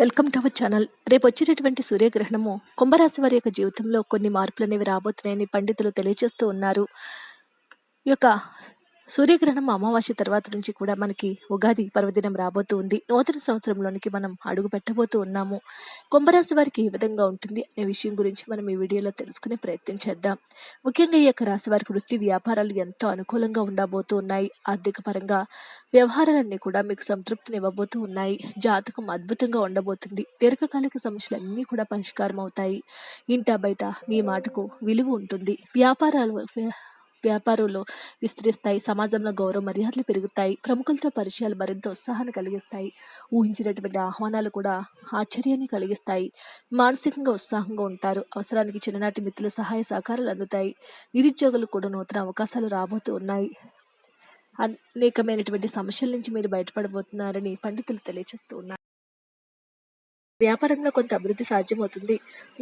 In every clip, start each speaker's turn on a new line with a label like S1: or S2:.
S1: Welcome to our channel. రేపు వచ్చేటటువంటి సూర్యగ్రహణము కుంభరాశి వారి యొక్క జీవితంలో కొన్ని మార్పులు అనేవి రాబోతున్నాయని పండితులు తెలియజేస్తూ ఉన్నారు. ఈ యొక్క సూర్యగ్రహణం అమావాస్య తర్వాత నుంచి కూడా మనకి ఉగాది పర్వదినం రాబోతూ ఉంది. నూతన సంవత్సరంలోనికి మనం అడుగు పెట్టబోతూ ఉన్నాము. కుంభరాశి వారికి ఏ విధంగా ఉంటుంది అనే విషయం గురించి మనం ఈ వీడియోలో తెలుసుకునే ప్రయత్నం చేద్దాం. ముఖ్యంగా ఈ యొక్క రాశి వారికి వృత్తి వ్యాపారాలు ఎంతో అనుకూలంగా ఉండబోతూ ఉన్నాయి. ఆర్థిక పరంగా వ్యవహారాలన్నీ కూడా మీకు సంతృప్తిని ఇవ్వబోతూ ఉన్నాయి. జాతకం అద్భుతంగా ఉండబోతుంది. దీర్ఘకాలిక సమస్యలన్నీ కూడా పరిష్కారం అవుతాయి. ఇంట బయట మీ మాటకు విలువ ఉంటుంది. వ్యాపారాలు వ్యాపారంలో విస్తరిస్తాయి. సమాజంలో గౌరవ మర్యాదలు పెరుగుతాయి. ప్రముఖులతో పరిచయాలు మరింత ఉత్సాహాన్ని కలిగిస్తాయి. ఊహించినటువంటి ఆహ్వానాలు కూడా ఆశ్చర్యాన్ని కలిగిస్తాయి. మానసికంగా ఉత్సాహంగా ఉంటారు. అవసరానికి చిన్ననాటి మిత్రుల సహాయ సహకారాలు అందుతాయి. నిరుద్యోగులు కూడా నూతన అవకాశాలు రాబోతూ ఉన్నాయి. అనేకమైనటువంటి సమస్యల నుంచి మీరు బయటపడబోతున్నారని పండితులు తెలియజేస్తూ ఉన్నారు. వ్యాపారంలో కొంత అభివృద్ధి సాధ్యమవుతుంది.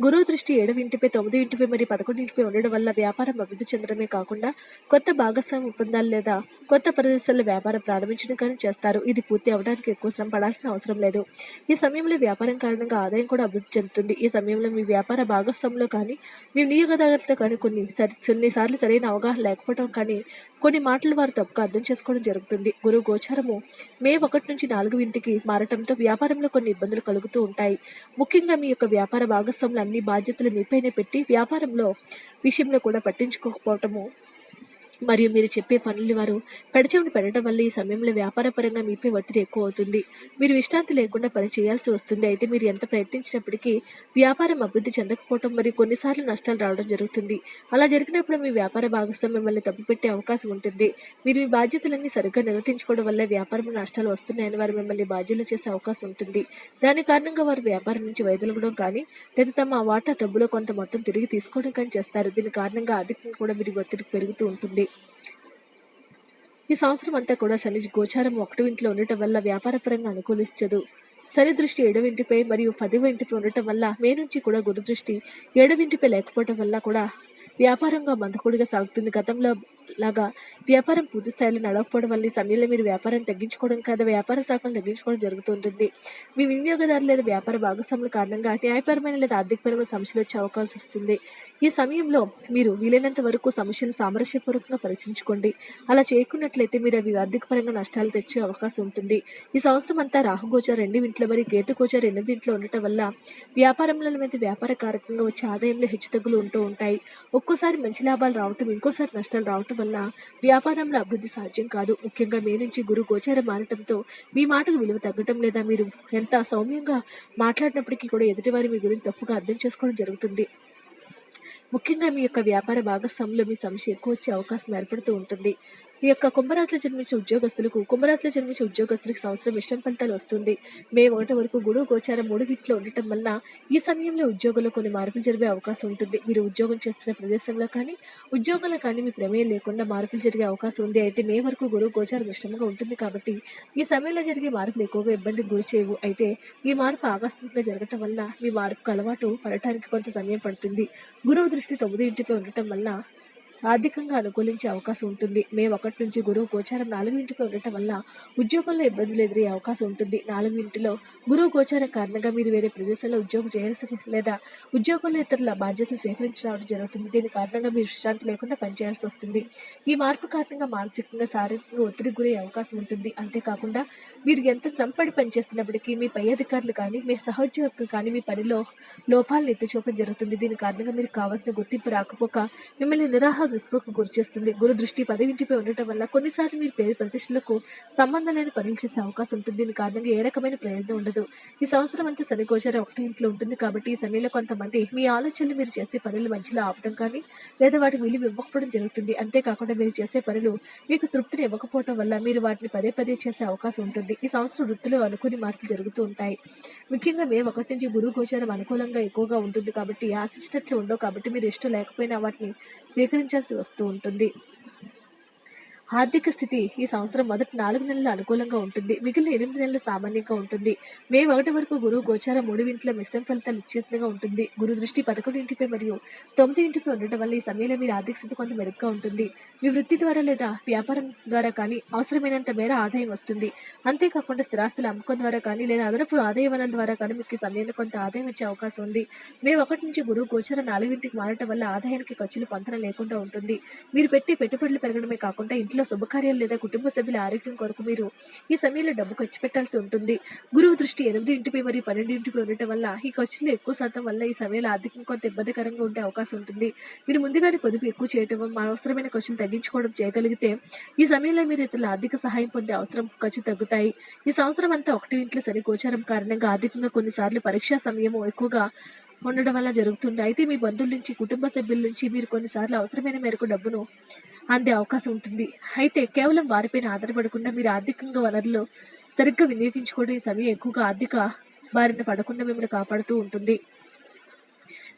S1: గురువు దృష్టి ఏడవ ఇంటిపై తొమ్మిది ఇంటిపై మరియు పదకొండు ఇంటిపై ఉండడం వల్ల వ్యాపారం అభివృద్ధి చెందడమే కాకుండా కొత్త భాగస్వామి ఒప్పందాలు లేదా కొత్త ప్రదేశాల్లో వ్యాపారం ప్రారంభించడం కానీ చేస్తారు. ఇది పూర్తి అవడానికి ఎక్కువ శ్రమ పడాల్సిన అవసరం లేదు. ఈ సమయంలో వ్యాపారం కారణంగా ఆదాయం కూడా అభివృద్ధి చెందుతుంది. ఈ సమయంలో మీ వ్యాపార భాగస్వాములో కానీ మీ వినియోగదారులతో కానీ కొన్ని సరి కొన్నిసార్లు సరైన అవగాహన లేకపోవడం కానీ కొన్ని మాటలు వారు తప్పుగా అర్థం చేసుకోవడం జరుగుతుంది. గురువు గోచారము మే ఒకటి నుంచి నాలుగు ఇంటికి మారటంతో వ్యాపారంలో కొన్ని ఇబ్బందులు కలుగుతూ ఉంటాయి. ఉంటాయి ముఖ్యంగా మీ యొక్క వ్యాపార భాగస్వాములు అన్ని బాధ్యతలు మీపైనే పెట్టి వ్యాపారంలో విషయంలో కూడా పట్టించుకోకపోవటము మరియు మీరు చెప్పే పనులు వారు పెడచెవిని పెట్టడం వల్ల ఈ సమయంలో వ్యాపారపరంగా మీపై ఒత్తిడి ఎక్కువ అవుతుంది. మీరు విశ్రాంతి లేకుండా పని చేయాల్సి వస్తుంది. అయితే మీరు ఎంత ప్రయత్నించినప్పటికీ వ్యాపారం అభివృద్ధి చెందకపోవడం మరియు కొన్నిసార్లు నష్టాలు రావడం జరుగుతుంది. అలా జరిగినప్పుడు మీ వ్యాపార భాగస్వామ్యం మిమ్మల్ని తప్పుపెట్టే అవకాశం ఉంటుంది. మీరు మీ బాధ్యతలన్నీ సరిగ్గా నిర్వర్తించుకోవడం వల్ల వ్యాపారంలో నష్టాలు వస్తున్నాయని వారు మిమ్మల్ని బాధ్యులు చేసే అవకాశం ఉంటుంది. దాని కారణంగా వారు వ్యాపారం నుంచి వైదొలగడం కానీ లేదా తమ వాటా డబ్బులో కొంత మొత్తం తిరిగి తీసుకోవడం కానీ చేస్తారు. దీని కారణంగా ఆర్థికంగా కూడా మీరు ఒత్తిడి పెరుగుతూ ఉంటుంది. ఈ సంవత్సరం అంతా కూడా శని గోచారం ఒకటి ఇంట్లో ఉండటం వల్ల వ్యాపారపరంగా అనుకూలించదు. శని దృష్టి ఏడవింటిపై మరియు పదివ ఇంటిపై ఉండటం వల్ల మే నుంచి కూడా గురు దృష్టి ఏడవ లేకపోవడం వల్ల కూడా వ్యాపారంగా మందకూడిగా సాగుతుంది. గతంలో లాగా వ్యాపారం పూర్తి స్థాయిలో నడవకపోవడం వల్ల సమయంలో మీరు వ్యాపారం తగ్గించుకోవడం కాదా వ్యాపార శాఖను తగ్గించుకోవడం జరుగుతుంటుంది. మీ వినియోగదారు లేదా వ్యాపార భాగస్వాముల కారణంగా న్యాయపరమైన లేదా ఆర్థికపరమైన సమస్యలు వచ్చే అవకాశం వస్తుంది. ఈ సమయంలో మీరు వీలైనంత వరకు సమస్యను సామరస్యపూర్వకంగా పరిశీలించుకోండి. అలా చేయకున్నట్లయితే మీరు అవి ఆర్థికపరంగా నష్టాలు తెచ్చే అవకాశం ఉంటుంది. ఈ సంవత్సరం అంతా రాహుగోచ రెండు ఇంట్లో మరియు కేతుగోచ ఎనిమిది ఇంట్లో ఉండటం వల్ల వ్యాపారంలో మీద వ్యాపార కారకంగా వచ్చే ఆదాయంలో హెచ్చుతగ్గులు ఉంటూ ఉంటాయి. ఒక్కోసారి మంచి లాభాలు రావటం ఇంకోసారి నష్టాలు రావటం వల్ల వ్యాపారంలో అభివృద్ధి సాధ్యం కాదు. ముఖ్యంగా మీ నుంచి గురు గోచారం మారటంతో మీ మాటకు విలువ తగ్గటం లేదా మీరు ఎంత సౌమ్యంగా మాట్లాడినప్పటికీ కూడా ఎదుటివారి మీ గురించి తప్పుగా అర్థం చేసుకోవడం జరుగుతుంది. ముఖ్యంగా మీ యొక్క వ్యాపార భాగస్వాములో మీ సమస్య ఎక్కువ వచ్చే అవకాశం ఏర్పడుతూ ఉంటుంది. ఈ యొక్క కుంభరాశిలో జన్మించే ఉద్యోగస్తులకు కుంభరాశిలో జన్మించే ఉద్యోగస్తులకు సంవత్సరం ఇష్టం ఫలితాలు వస్తుంది. మే ఒకటి వరకు గుడు గోచారం మూడు వీటిలో ఉండటం వల్ల ఈ సమయంలో ఉద్యోగంలో కొన్ని మార్పులు జరిగే అవకాశం ఉంటుంది. మీరు ఉద్యోగం చేస్తున్న ప్రదేశంలో కానీ ఉద్యోగంలో కానీ మీ ప్రమేయం లేకుండా మార్పులు జరిగే అవకాశం ఉంది. అయితే మే వరకు గురువు గోచారం ఇష్టంగా ఉంటుంది కాబట్టి ఈ సమయంలో జరిగే మార్పులు ఎక్కువగా ఇబ్బందికి గురి చేయవు. అయితే ఈ మార్పు ఆకస్మికంగా జరగటం వల్ల మీ మార్పుకు అలవాటు పడటానికి కొంత సమయం పడుతుంది. గురువు దృష్టి తొమ్మిది ఇంటిపై ఉండటం వల్ల ఆర్థికంగా అనుకూలించే అవకాశం ఉంటుంది. మే ఒకటి నుంచి గురువు గోచారం నాలుగు ఉండటం వల్ల ఉద్యోగంలో ఇబ్బందులు ఎదురయ్యే అవకాశం ఉంటుంది. నాలుగు ఇంటిలో గురువు గోచారం కారణంగా మీరు వేరే ప్రదేశాల్లో ఉద్యోగం చేయాల్సి లేదా ఉద్యోగంలో ఇతరుల బాధ్యతలు స్వీకరించడం జరుగుతుంది. దీని కారణంగా మీరు విశ్రాంతి లేకుండా పనిచేయాల్సి వస్తుంది. ఈ మార్పు కారణంగా మానసికంగా శారీరకంగా ఒత్తిడి గురయ్యే అవకాశం ఉంటుంది. అంతేకాకుండా మీరు ఎంత శ్రమపడి పనిచేస్తున్నప్పటికీ మీ పై అధికారులు కానీ మీ సహోద్యోగులు కానీ మీ పనిలో లోపాలను ఎత్తి చూపడం జరుగుతుంది. దీని కారణంగా మీరు కావాల్సిన గుర్తింపు రాకపోక మిమ్మల్ని నిరాహ విసుగుకు గురి చేస్తుంది. గురు దృష్టి పదవింటిపై ఉండటం వల్ల కొన్నిసార్లు మీరు పేరు ప్రతిష్టలకు సంబంధం లేని పనులు చేసే అవకాశం ఉంటుంది. దీని కారణంగా ఏ రకమైన ప్రయోజనం ఉండదు. ఈ సంవత్సరం అంతా శనిగోచారం ఒకటి ఇంట్లో ఉంటుంది కాబట్టి ఈ సమయంలో కొంతమంది మీ ఆలోచనలు మీరు చేసే పనులు మధ్యలో ఆపడం కానీ లేదా వాటికి విలువ ఇవ్వకపోవడం జరుగుతుంది. అంతేకాకుండా మీరు చేసే పనులు మీకు తృప్తిని ఇవ్వకపోవడం వల్ల మీరు వాటిని పదే పదే చేసే అవకాశం ఉంటుంది. ఈ సంవత్సరం వృత్తిలో అనుకుని మార్పులు జరుగుతూ ఉంటాయి. ముఖ్యంగా మే ఒకటి నుంచి గురువు గోచారం అనుకూలంగా ఎక్కువగా ఉంటుంది కాబట్టి ఆశించినట్లు ఉండవు కాబట్టి మీరు ఇష్టం లేకపోయినా వాటిని స్వీకరించాల్సి వస్తూ ఉంటుంది. ఆర్థిక స్థితి ఈ సంవత్సరం మొదటి నాలుగు నెలలు అనుకూలంగా ఉంటుంది. మిగిలిన ఎనిమిది నెలలు సామాన్యంగా ఉంటుంది. మే ఒకటి వరకు గురువు గోచారం మూడు ఇంట్లో మిశ్రమ ఫలితాలు ఇచ్చేట్టుగా ఉంటుంది. గురు దృష్టి పదకొండు ఇంటిపై మరియు తొమ్మిది ఇంటిపై ఉండటం వల్ల ఈ సమయంలో మీరు ఆర్థిక స్థితి కొంత మెరుగ్గా ఉంటుంది. మీ వృత్తి ద్వారా లేదా వ్యాపారం ద్వారా కానీ అవసరమైనంత మేర ఆదాయం వస్తుంది. అంతేకాకుండా స్థిరాస్తుల అమ్మకం ద్వారా కానీ లేదా అదనపు ఆదాయ వనరుల ద్వారా కానీ మీకు ఈ సమయంలో కొంత ఆదాయం వచ్చే అవకాశం ఉంది. మే ఒకటి నుంచి గురువు గోచారం నాలుగింటికి మారటం వల్ల ఆదాయానికి ఖర్చులు పంతన లేకుండా ఉంటుంది. మీరు పెట్టే పెట్టుబడులు పెరగడమే కాకుండా ఇంట్లో శుభకార్యాలు లేదా కుటుంబ సభ్యుల ఆరోగ్యం కొరకు మీరు ఈ సమయంలో డబ్బు ఖర్చు పెట్టాల్సి ఉంటుంది. గురువు దృష్టి ఎనిమిది ఇంటిపై మరియు పన్నెండు ఇంటిపై ఉండటం వల్ల ఈ ఖర్చులు ఎక్కువ శాతం వల్ల ఈ సమయంలో ఆర్థికం కొంత ఇబ్బందికరంగా ఉండే అవకాశం ఉంటుంది. మీరు ముందుగానే పొదుపు ఎక్కువ చేయటం మా అవసరమైన ఖర్చులు తగ్గించుకోవడం చేయగలిగితే ఈ సమయంలో మీరు ఇతరుల ఆర్థిక సహాయం పొందే అవసరం ఖర్చు తగ్గుతాయి. ఈ సంవత్సరం అంతా ఒకటి ఇంట్లో సరి గోచారం కారణంగా ఆర్థికంగా కొన్నిసార్లు పరీక్షా సమయము ఎక్కువగా ఉండడం వల్ల జరుగుతుంది. అయితే మీ బంధువుల నుంచి కుటుంబ సభ్యుల నుంచి మీరు కొన్నిసార్లు అవసరమైన మేరకు డబ్బును అందే అవకాశం ఉంటుంది. అయితే కేవలం వారిపైన ఆధారపడకుండా మీరు ఆర్థికంగా వనరులు సరిగ్గా వినియోగించుకోవడం ఈ సమయం ఎక్కువగా ఆర్థిక బారిన పడకుండా మిమ్మల్ని కాపాడుతూ ఉంటుంది.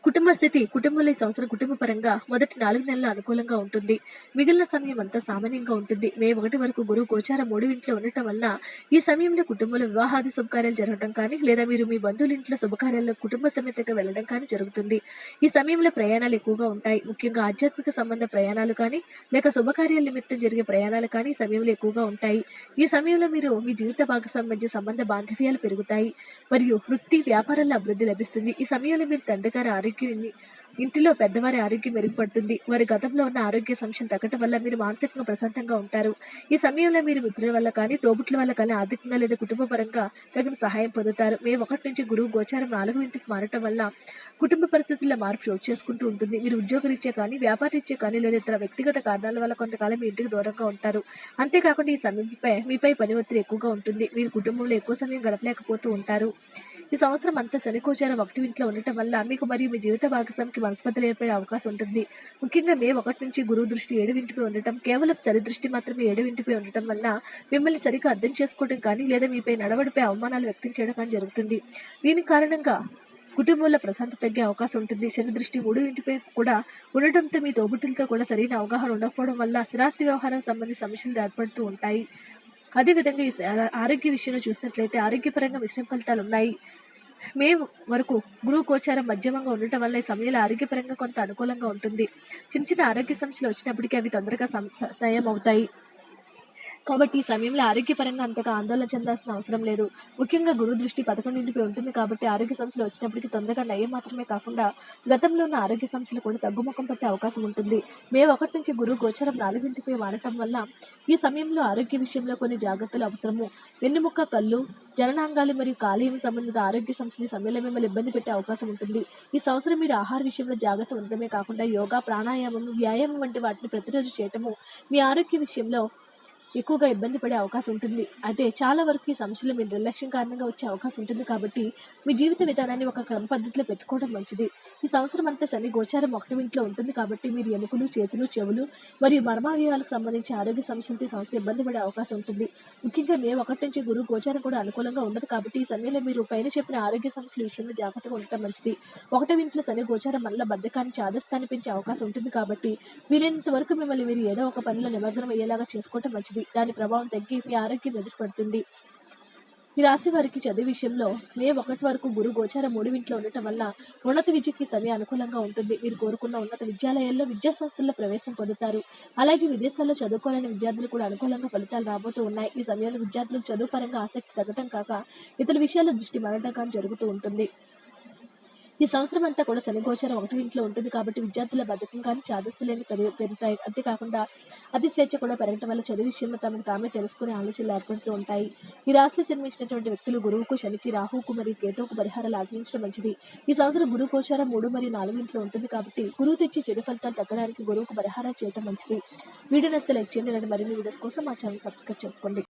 S1: కుటుంబ స్థితి కుటుంబంలో ఈ సంవత్సరం కుటుంబ పరంగా మొదటి నాలుగు నెలలు అనుకూలంగా ఉంటుంది. మిగిలిన సమయం అంతా సామాన్యంగా ఉంటుంది. మే ఒకటి వరకు గురువు గోచారం మూడు ఇంట్లో ఉండటం వల్ల ఈ సమయంలో కుటుంబంలో వివాహాది శుభకార్యాలు జరగడం కానీ లేదా మీరు మీ బంధువుల ఇంట్లో శుభకార్యాల్లో కుటుంబ సమేతంగా వెళ్ళడం కానీ జరుగుతుంది. ఈ సమయంలో ప్రయాణాలు ఎక్కువగా ఉంటాయి. ముఖ్యంగా ఆధ్యాత్మిక సంబంధ ప్రయాణాలు కానీ లేక శుభకార్యాల నిమిత్తం జరిగే ప్రయాణాలు కానీ సమయంలో ఎక్కువగా ఉంటాయి. ఈ సమయంలో మీరు మీ జీవిత భాగస్వామి మధ్య సంబంధ బాంధవ్యాలు పెరుగుతాయి. మరియు వృత్తి వ్యాపారాల అభివృద్ధి లభిస్తుంది. ఈ సమయంలో మీరు తండ్రి గారు ఆరోగ్యం ఇంటిలో పెద్దవారి ఆరోగ్యం మెరుగుపడుతుంది. వారి గతంలో ఉన్న ఆరోగ్య సమస్యలు తగ్గటం వల్ల మీరు మానసికంగా ప్రశాంతంగా ఉంటారు. ఈ సమయంలో మీరు మిత్రుల వల్ల కానీ తోబుట్ల వల్ల కానీ ఆర్థికంగా లేదా కుటుంబ పరంగా తగిన సహాయం పొందుతారు. మే ఒకటి నుంచి గురువు గోచారం నాలుగు ఇంటికి మారటం వల్ల కుటుంబ పరిస్థితుల్లో మార్పు చోటు చేసుకుంటూ ఉంటుంది. మీరు ఉద్యోగరీత్యా కానీ వ్యాపారరీత్యా కానీ లేదా ఇతర వ్యక్తిగత కారణాల వల్ల కొంతకాలం మీ ఇంటికి దూరంగా ఉంటారు. అంతేకాకుండా ఈ సమయంపై మీపై పని ఒత్తిడి ఎక్కువగా ఉంటుంది. మీరు కుటుంబంలో ఎక్కువ సమయం గడపలేకపోతూ ఉంటారు. ఈ సంవత్సరం అంతా శనికోచారం ఒకటి ఇంట్లో ఉండటం వల్ల మీకు మరియు మీ జీవిత భాగస్వామికి మనస్పర్ధలు ఏర్పడే అవకాశం ఉంటుంది. ముఖ్యంగా మే ఒకటి నుంచి గురువు దృష్టి ఏడు ఉండటం కేవలం చరి దృష్టి మాత్రమే ఏడువింటిపై ఉండటం వల్ల మిమ్మల్ని సరిగ్గా అర్థం చేసుకోవడం కానీ లేదా మీపై నడవడిపై అవమానాలు వ్యక్తం చేయడం కానీ జరుగుతుంది. దీని కారణంగా కుటుంబంలో ప్రశాంతత తగ్గే అవకాశం ఉంటుంది. శని దృష్టి మూడు ఇంటిపై కూడా ఉండటంతో మీ తోబుట్టులతో కూడా సరైన అవగాహన ఉండకపోవడం వల్ల స్థిరాస్తి వ్యవహారం సంబంధించిన సమస్యలు ఏర్పడుతూ ఉంటాయి. అదేవిధంగా ఈ ఆరోగ్య విషయంలో చూసినట్లయితే ఆరోగ్యపరంగా మిశ్రమ ఫలితాలు ఉన్నాయి. మే వరకు గురువు గోచారం మధ్యమంగా ఉండటం వల్ల ఈ సమయంలో ఆరోగ్యపరంగా కొంత అనుకూలంగా ఉంటుంది. చిన్న చిన్న ఆరోగ్య సమస్యలు వచ్చినప్పటికీ అవి తొందరగా సం- నయం అవుతాయి. కాబట్టి ఈ సమయంలో ఆరోగ్యపరంగా అంతగా ఆందోళన చెందాల్సిన అవసరం లేదు. ముఖ్యంగా గురు దృష్టి పదకొండింటిపై ఉంటుంది కాబట్టి ఆరోగ్య సమస్యలు వచ్చినప్పటికీ తొందరగా నయం మాత్రమే కాకుండా గతంలో ఉన్న ఆరోగ్య సమస్యలు కూడా తగ్గుముఖం పట్టే అవకాశం ఉంటుంది. మే ఒకటి నుంచి గురువు గోచరం నాలుగింటిపై మారటం వల్ల ఈ సమయంలో ఆరోగ్య విషయంలో కొన్ని జాగ్రత్తలు అవసరము. వెన్నుముక్క కళ్ళు జననాంగాలు మరియు కాలేయం సంబంధిత ఆరోగ్య సమస్యలు సమయంలో మిమ్మల్ని ఇబ్బంది పెట్టే అవకాశం ఉంటుంది. ఈ సంవత్సరం మీరు ఆహార విషయంలో జాగ్రత్త ఉండడమే కాకుండా యోగా ప్రాణాయామం వ్యాయామం వంటి వాటిని ప్రతిరోజు చేయటము మీ ఆరోగ్య విషయంలో ఎక్కువగా ఇబ్బంది పడే అవకాశం ఉంటుంది. అయితే చాలా వరకు ఈ సమస్యలు మీ నిర్లక్ష్యం కారణంగా వచ్చే అవకాశం ఉంటుంది కాబట్టి మీ జీవిత విధానాన్ని ఒక క్రమ పద్ధతిలో పెట్టుకోవడం మంచిది. ఈ సంవత్సరం అంతా శని గోచారం ఒకటి ఇంట్లో ఉంటుంది కాబట్టి మీరు ఎముకలు చేతులు చెవులు మరియు మర్మావయవాలకు సంబంధించి ఆరోగ్య సమస్యలతో సంస్థ సంవత్సరం ఇబ్బంది పడే అవకాశం ఉంటుంది. ముఖ్యంగా మే ఒకటి నుంచి గురువు గోచారం కూడా అనుకూలంగా ఉండదు కాబట్టి ఈ సమయంలో మీరు పైన చెప్పిన ఆరోగ్య సమస్యల విషయంలో జాగ్రత్తగా ఉండటం మంచిది. ఒకటో ఇంట్లో శని గోచారం వల్ల బద్ధకాన్ని చాదస్తాన్ని పెంచే అవకాశం ఉంటుంది కాబట్టి వీలైనంత వరకు మిమ్మల్ని మీరు ఏదో ఒక పనిలో నిమగ్నం అయ్యేలాగా చేసుకోవటం మంచిది. దాని ప్రభావం తగ్గి మీ ఆరోగ్యం ఎదురుపడుతుంది ఈ రాశి వారికి చదువు విషయంలో మే ఒకటి వరకు గురు గోచార మూడింట్లో ఉండటం వల్ల ఉన్నత విద్యకి సమయం అనుకూలంగా ఉంటుంది. మీరు కోరుకున్న ఉన్నత విద్యాలయాల్లో విద్యా సంస్థల్లో ప్రవేశం పొందుతారు. అలాగే విదేశాల్లో చదువుకోవాలని విద్యార్థులు కూడా అనుకూలంగా ఫలితాలు రాబోతూ ఉన్నాయి. ఈ సమయంలో విద్యార్థులకు చదువు పరంగా ఆసక్తి తగ్గటం కాక ఇతర విషయాల్లో దృష్టి మరటం కానీ జరుగుతూ ఉంటుంది. ఈ సంవత్సరం అంతా కూడా శనిగోచారం ఒకటి ఇంట్లో ఉంటుంది కాబట్టి విద్యార్థుల బద్ధకం కానీ చాదస్తులేని పెరుగు పెరుగుతాయి. అంతేకాకుండా అతి స్వేచ్ఛ కూడా పెరగటం వల్ల చదువు విషయంలో తమకు తామే తెలుసుకునే ఆలోచనలు ఏర్పడుతూ ఉంటాయి. ఈ రాశిలో జన్మించినటువంటి వ్యక్తులు గురువుకు శనికి రాహుకు మరియు కేతువుకు పరిహారాలు ఆచరించడం మంచిది. ఈ సంవత్సరం గురువు గోచారం మూడు మరియు నాలుగు ఇంట్లో ఉంటుంది కాబట్టి గురువు తెచ్చి చెడు ఫలితాలు తగ్గడానికి గురువుకు పరిహారాలు చేయడం మంచిది. వీడియో నస్తే లైక్ చేయండి మరిన్ని వీడియోస్ కోసం మా ఛానల్ సబ్స్క్రైబ్ చేసుకోండి.